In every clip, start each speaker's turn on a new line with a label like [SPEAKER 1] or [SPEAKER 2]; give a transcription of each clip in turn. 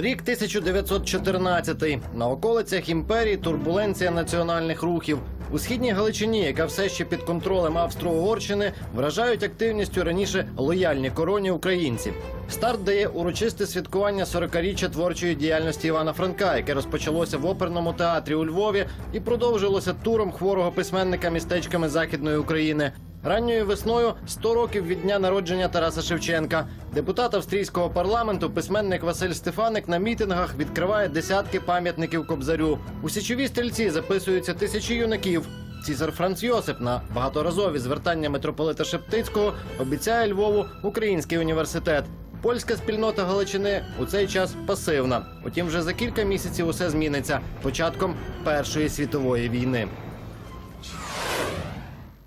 [SPEAKER 1] Рік 1914. На околицях імперії турбуленція національних рухів. У східній Галичині, яка все ще під контролем Австро-Угорщини, вражають активністю раніше лояльні короні українці. Старт дає урочисте святкування 40-річчя творчої діяльності Івана Франка, яке розпочалося в оперному театрі у Львові і продовжилося туром хворого письменника містечками Західної України. Ранньою весною 100 років від дня народження Тараса Шевченка. Депутат австрійського парламенту, письменник Василь Стефаник на мітингах відкриває десятки пам'ятників Кобзарю. У січові стрільці записуються тисячі юнаків. Цісар Франц Йосип на багаторазові звертання митрополита Шептицького обіцяє Львову український університет. Польська спільнота Галичини у цей час пасивна. Утім, вже за кілька місяців усе зміниться початком Першої світової війни.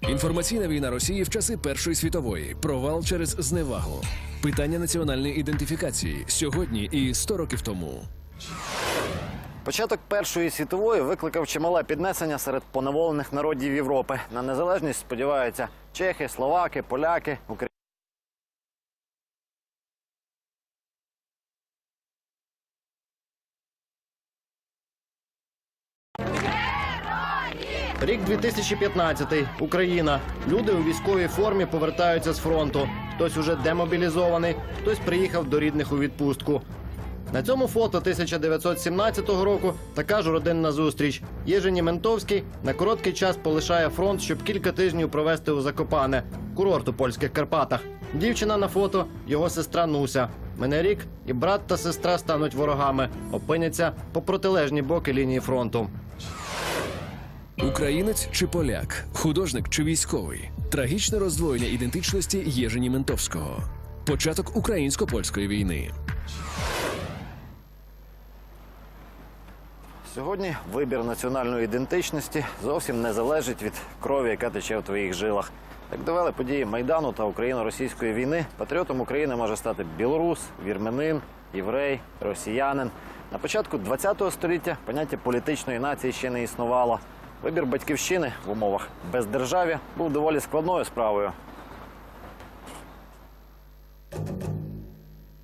[SPEAKER 2] Інформаційна війна Росії в часи Першої світової. Провал через зневагу. Питання національної ідентифікації сьогодні і 100 років тому.
[SPEAKER 1] Початок Першої світової викликав чимале піднесення серед поневолених народів Європи. На незалежність сподіваються чехи, словаки, поляки, українці. Рік 2015. Україна. Люди у військовій формі повертаються з фронту. Хтось уже демобілізований, хтось приїхав до рідних у відпустку. На цьому фото 1917 року така ж родинна зустріч. Єжені Ментовський на короткий час полишає фронт, щоб кілька тижнів провести у Закопане, курорт у польських Карпатах. Дівчина на фото його сестра Нуся. Мене рік, і брат та сестра стануть ворогами, опиняться по протилежні боки лінії фронту.
[SPEAKER 2] Українець чи поляк, художник чи військовий. Трагічне роздвоєння ідентичності Єжені Ментовського. Початок українсько-польської війни.
[SPEAKER 1] Сьогодні вибір національної ідентичності зовсім не залежить від крові, яка тече в твоїх жилах. Як довели події Майдану та україно-російської війни, патріотом України може стати білорус, вірменин, єврей, росіянин. На початку ХХ століття поняття політичної нації ще не існувало. Вибір батьківщини в умовах бездержаві був доволі складною справою.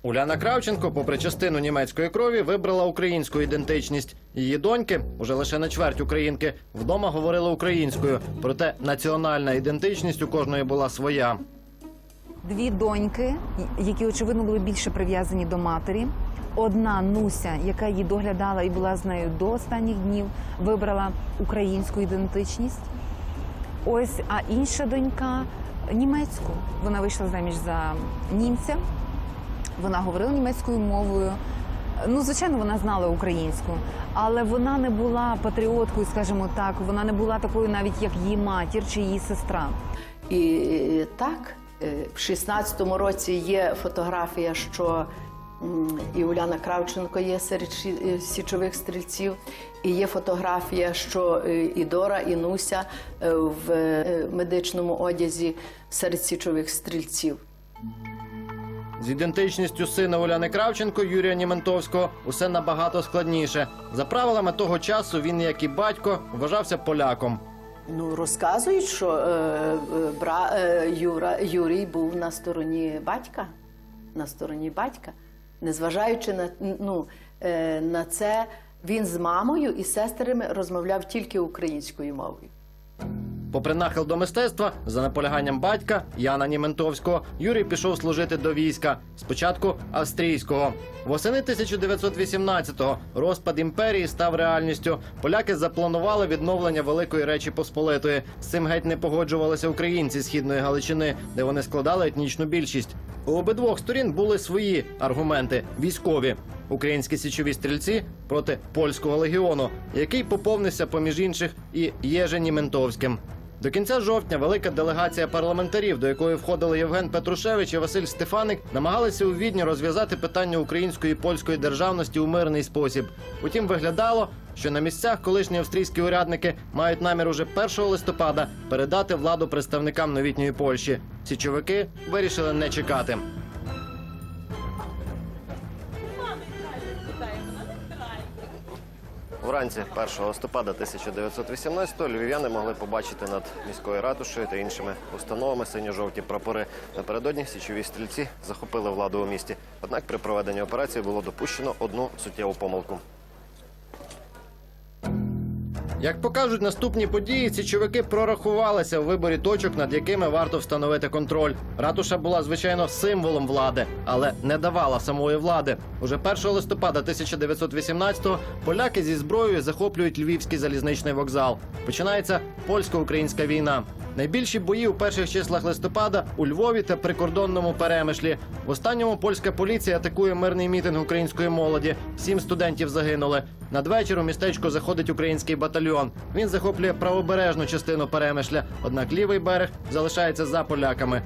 [SPEAKER 1] Уляна Кравченко, попри частину німецької крові, вибрала українську ідентичність. Її доньки, уже лише на чверть українки, вдома говорили українською. Проте національна ідентичність у кожної була своя.
[SPEAKER 3] Дві доньки, які очевидно були більше прив'язані до матері. Одна Нуся, яка її доглядала і була з нею до останніх днів, вибрала українську ідентичність. Ось, а інша донька німецьку. Вона вийшла заміж за німця. Вона говорила німецькою мовою. Ну, звичайно, вона знала українську, але вона не була патріоткою, скажімо так. Вона не була такою, навіть як її матір чи її сестра.
[SPEAKER 4] І так, в 16-му році є фотографія, що і Уляна Кравченко є серед е, січових стрільців, і є фотографія, що е, і Дора, і Нуся е, в е, медичному одязі серед січових стрільців.
[SPEAKER 1] З ідентичністю сина Уляни Кравченко Юрія Німентовського усе набагато складніше. За правилами того часу він, як і батько, вважався поляком.
[SPEAKER 4] Ну, розказують, що е, е, бра, е, Юра, Юрій був на стороні батька, на стороні батька. Незважаючи на, ну, е, на це, він з мамою і сестрами розмовляв тільки українською мовою.
[SPEAKER 1] Попри нахил до мистецтва, за наполяганням батька Яна Німентовського, Юрій пішов служити до війська. Спочатку австрійського. Восени 1918-го розпад імперії став реальністю. Поляки запланували відновлення Великої Речі Посполитої. З цим геть не погоджувалися українці східної Галичини, де вони складали етнічну більшість. У обидвох сторін були свої аргументи військові. Українські січові стрільці проти польського легіону, який поповнився поміж інших і Єжені Ментовським. До кінця жовтня велика делегація парламентарів, до якої входили Євген Петрушевич і Василь Стефаник, намагалися у Відні розв'язати питання української і польської державності у мирний спосіб. Утім, виглядало, що на місцях колишні австрійські урядники мають намір уже 1 листопада передати владу представникам новітньої Польщі. Січовики вирішили не чекати. Вранці 1 листопада 1918-го львів'яни могли побачити над міською ратушею та іншими установами синьо-жовті прапори. Напередодні січові стрільці захопили владу у місті. Однак при проведенні операції було допущено одну суттєву помилку. Як покажуть наступні події, ці чуваки прорахувалися в виборі точок, над якими варто встановити контроль. Ратуша була звичайно символом влади, але не давала самої влади. Уже 1 листопада 1918-го поляки зі зброєю захоплюють львівський залізничний вокзал. Починається польсько-українська війна. Найбільші бої у перших числах листопада у Львові та прикордонному перемишлі. В останньому польська поліція атакує мирний мітинг української молоді. Сім студентів загинули. Надвечір у містечко заходить український батальйон. Він захоплює правобережну частину перемишля, однак лівий берег залишається за поляками.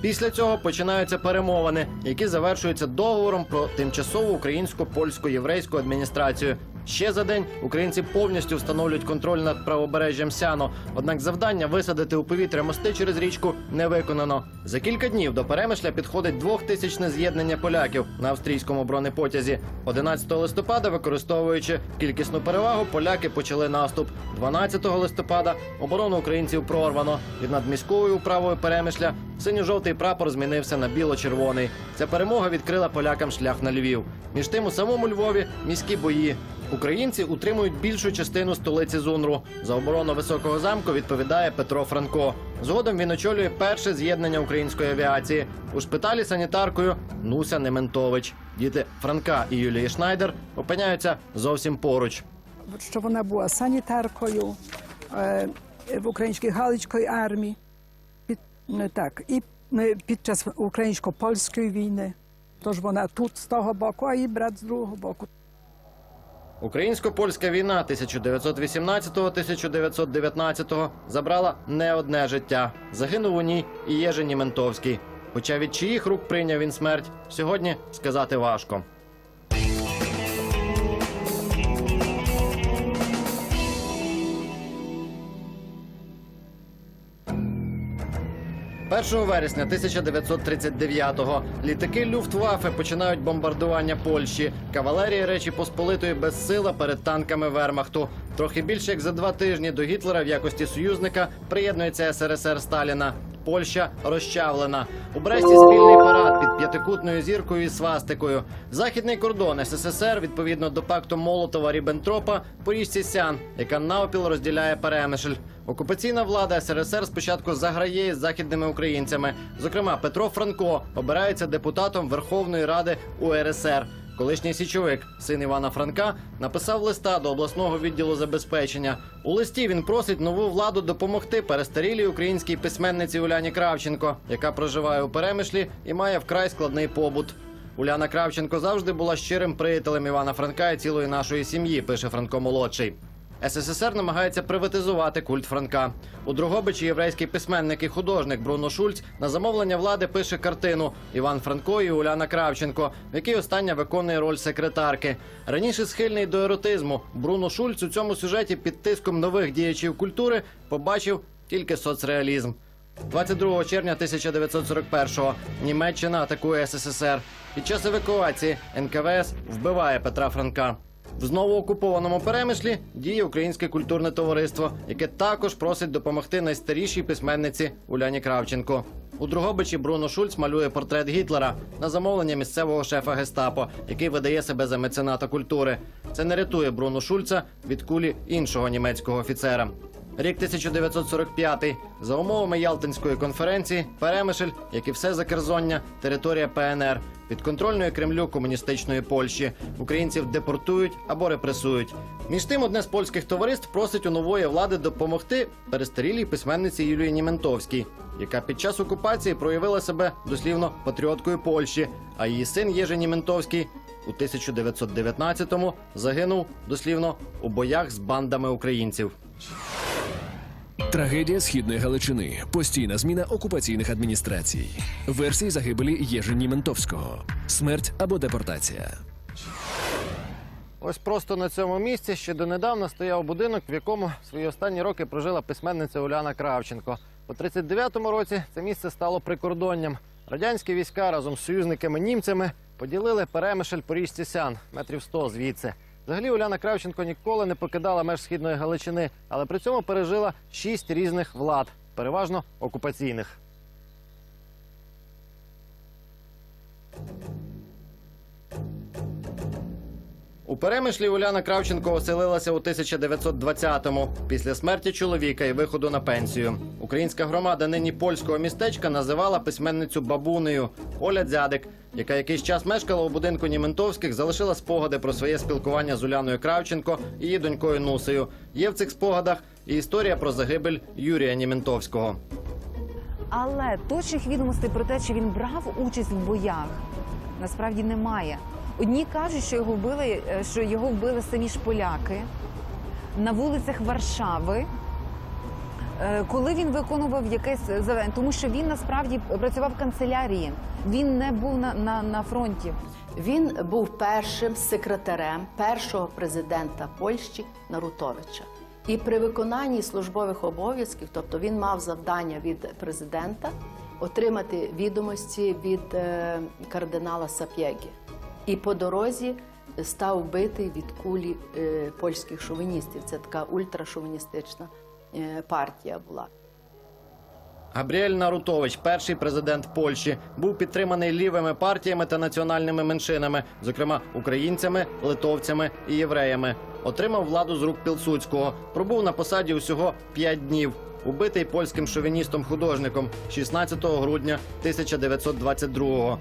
[SPEAKER 1] Після цього починаються перемовини, які завершуються договором про тимчасову українсько польсько єврейську адміністрацію. Ще за день українці повністю встановлюють контроль над правобережжям Сяно. Однак завдання висадити у повітря мости через річку не виконано. За кілька днів до перемишля підходить двохтисячне з'єднання поляків на австрійському бронепотязі. 11 листопада, використовуючи кількісну перевагу, поляки почали наступ. 12 листопада оборону українців прорвано. І над міською управою перемишля синьо-жовтий прапор змінився на біло-червоний. Ця перемога відкрила полякам шлях на Львів. Між тим у самому Львові міські бої. Українці утримують більшу частину столиці Зунру. За оборону високого замку відповідає Петро Франко. Згодом він очолює перше з'єднання української авіації. У шпиталі санітаркою Нуся Нементович. Діти Франка і Юлії Шнайдер опиняються зовсім поруч.
[SPEAKER 5] що вона була санітаркою е, в українській Галицької армії. Під, не так, і е, під час українсько-польської війни. Тож вона тут з того боку, а її брат з другого боку.
[SPEAKER 1] Українсько-польська війна 1918-1919 забрала не одне життя. Загинув у ній і Єжені Ментовський. Хоча від чиїх рук прийняв він смерть, сьогодні сказати важко. Першого вересня 1939-го літаки Люфтваффе починають бомбардування Польщі. Кавалерія Речі Посполитої безсила перед танками Вермахту. Трохи більше як за два тижні до Гітлера в якості союзника приєднується СРСР Сталіна. Польща розчавлена. У Бресті спільний п'ятикутною зіркою і свастикою. Західний кордон СССР відповідно до пакту Молотова Ріббентропа по Сян, яка навпіл розділяє перемишль. Окупаційна влада СРСР спочатку заграє із західними українцями. Зокрема, Петро Франко обирається депутатом Верховної Ради УРСР. Колишній січовик, син Івана Франка, написав листа до обласного відділу забезпечення. У листі він просить нову владу допомогти перестарілій українській письменниці Уляні Кравченко, яка проживає у перемишлі і має вкрай складний побут. Уляна Кравченко завжди була щирим приятелем Івана Франка і цілої нашої сім'ї, пише Франко молодший. СССР намагається приватизувати культ Франка. У Дрогобичі єврейський письменник і художник Бруно Шульц на замовлення влади пише картину Іван Франко і Уляна Кравченко, в якій остання виконує роль секретарки. Раніше схильний до еротизму, Бруно Шульц у цьому сюжеті під тиском нових діячів культури побачив тільки соцреалізм. 22 червня 1941-го Німеччина атакує СССР. Під час евакуації НКВС вбиває Петра Франка. В знову окупованому перемишлі діє Українське культурне товариство, яке також просить допомогти найстарішій письменниці Уляні Кравченко. У Другобичі Бруно Шульц малює портрет Гітлера на замовлення місцевого шефа гестапо, який видає себе за мецената культури. Це не рятує Бруно Шульца від кулі іншого німецького офіцера. Рік 1945. За умовами Ялтинської конференції, Перемишль, як і все Закерзоння, територія ПНР, підконтрольної Кремлю комуністичної Польщі. Українців депортують або репресують. Між тим, одне з польських товариств просить у нової влади допомогти перестарілій письменниці Юлії Німентовській, яка під час окупації проявила себе дослівно патріоткою Польщі, а її син Єжи Німентовський у 1919-му загинув дослівно у боях з бандами українців.
[SPEAKER 2] Трагедія східної Галичини. Постійна зміна окупаційних адміністрацій. Версії загибелі Єжи Німентовського. Смерть або депортація.
[SPEAKER 1] Ось просто на цьому місці ще донедавна стояв будинок, в якому свої останні роки прожила письменниця Уляна Кравченко. У 39-му році це місце стало прикордонням. Радянські війська разом з союзниками німцями поділили перемишль по Сян, метрів 100 звідси. Взагалі Уляна Кравченко ніколи не покидала меж східної Галичини, але при цьому пережила шість різних влад, переважно окупаційних. У Перемишлі Уляна Кравченко оселилася у 1920-му, після смерті чоловіка і виходу на пенсію. Українська громада нині польського містечка називала письменницю бабунею Оля Дзядик, яка якийсь час мешкала у будинку Німентовських, залишила спогади про своє спілкування з Уляною Кравченко і її донькою Нусею. Є в цих спогадах і історія про загибель Юрія Німентовського.
[SPEAKER 3] Але точних відомостей про те, чи він брав участь в боях, насправді немає. Одні кажуть, що його вбили, е, що його вбили самі ж поляки на вулицях Варшави. е, Коли він виконував якесь завдання, тому що він насправді працював в канцелярії, він не був на, на, на фронті.
[SPEAKER 4] Він був першим секретарем першого президента Польщі Нарутовича. І при виконанні службових обов'язків, тобто він мав завдання від президента отримати відомості від е, кардинала Сап'єгі. І по дорозі став вбитий від кулі е, польських шовіністів. Це така ультрашовіністична е, партія була.
[SPEAKER 1] Габріель Нарутович, перший президент Польщі, був підтриманий лівими партіями та національними меншинами, зокрема українцями, литовцями і євреями. Отримав владу з рук Пілсудського. Пробув на посаді усього 5 днів. Убитий польським шовіністом-художником 16 грудня 1922-го.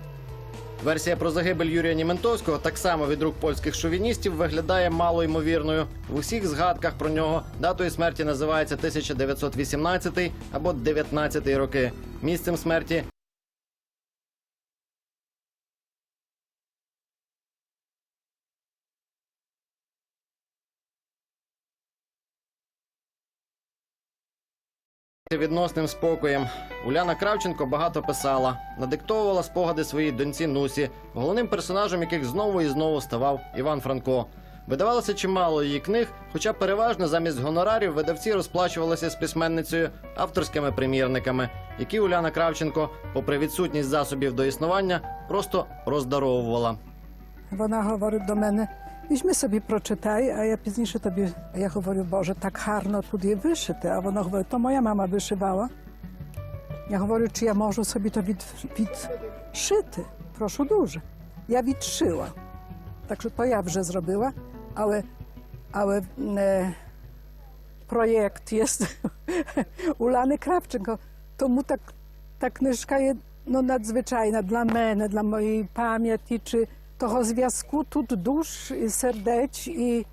[SPEAKER 1] Версія про загибель Юрія Німентовського так само від рук польських шовіністів виглядає мало ймовірною. В усіх згадках про нього датою смерті називається 1918 або 19 роки. Місцем смерті Відносним спокоєм Уляна Кравченко багато писала, надиктовувала спогади своїй доньці Нусі, головним персонажем яких знову і знову ставав Іван Франко. Видавалося чимало її книг, хоча переважно замість гонорарів видавці розплачувалися з письменницею авторськими примірниками, які Уляна Кравченко, попри відсутність засобів до існування, просто роздаровувала.
[SPEAKER 5] Вона говорить до мене, візьми собі прочитай, а я пізніше тобі. А я говорю, Боже, так гарно тут є вишите. А вона говорить, то моя мама вишивала. Я говорю, чи я можу собі то від, відшити? Прошу дуже. Я відшила. Так що то я вже зробила, але, але е, проєкт є Улани Кравченко. Тому так, ta knyżka jest no, nadzwyczajna dla mnie, dla mojej pamięci, czy того зв'язку тут душ і сердеч і,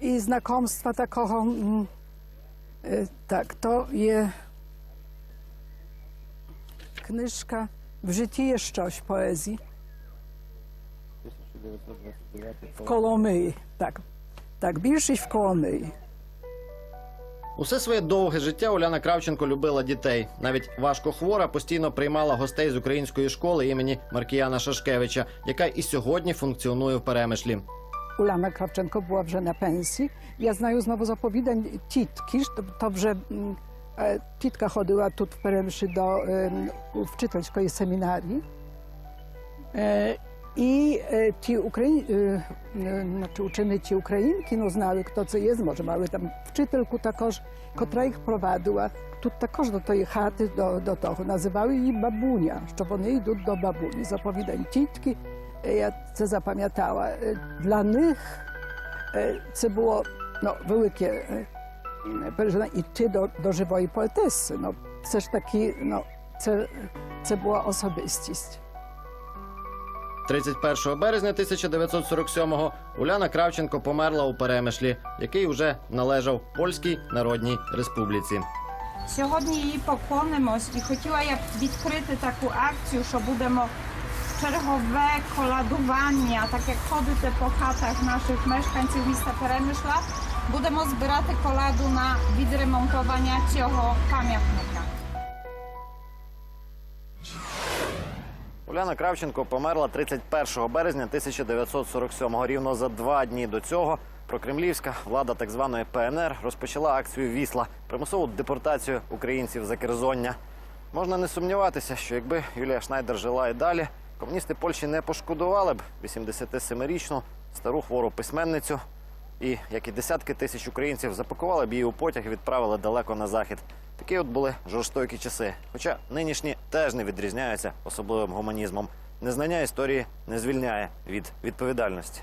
[SPEAKER 5] і знакомства такого. м, е, Так, то є книжка в житті є щось поезії. В Коломиї. Так, так, більшість в Коломиї.
[SPEAKER 1] Усе своє довге життя Уляна Кравченко любила дітей. Навіть важко хвора постійно приймала гостей з української школи імені Маркіяна Шашкевича, яка і сьогодні функціонує в перемишлі.
[SPEAKER 5] Ulana Krawczenko była вже na pensji. Ja знаю знову з оповідань тітки, то вже е, тітка ходила тут в Перемші до е, у вчительської семінарії. Е, і е, ті Украї... е, е, значить, учениці українки ну, знали, хто це є, може мали там вчительку також, котра їх провадила. Тут також до тої хати, до, до того. Називали її бабуня, що вони йдуть до бабуні. З оповідань тітки. Е, Я це запам'ятала. Е, Для них е, це було ну, велике е, переживання йти до, до живої поетеси. Ну, це ж таки, ну, це, це була особистість.
[SPEAKER 1] 31 березня 1947-го Уляна Кравченко померла у Перемишлі, який уже належав Польській Народній Республіці.
[SPEAKER 6] Сьогодні її поклонимось і хотіла я відкрити таку акцію, що будемо чергове колядування, так як ходите по хатах наших мешканців міста Перемишла, будемо збирати коладу на відремонтування цього пам'ятника.
[SPEAKER 1] Уляна Кравченко померла 31 березня 1947-го. Рівно за два дні до цього прокремлівська влада так званої ПНР розпочала акцію Вісла примусову депортацію українців за Керзоння. Можна не сумніватися, що якби Юлія Шнайдер жила і далі, комуністи Польщі не пошкодували б 87-річну стару хвору письменницю. І, як і десятки тисяч українців, запакували б її у потяг і відправили далеко на захід. Такі от були жорстокі часи. Хоча нинішні теж не відрізняються особливим гуманізмом. Незнання історії не звільняє від відповідальності.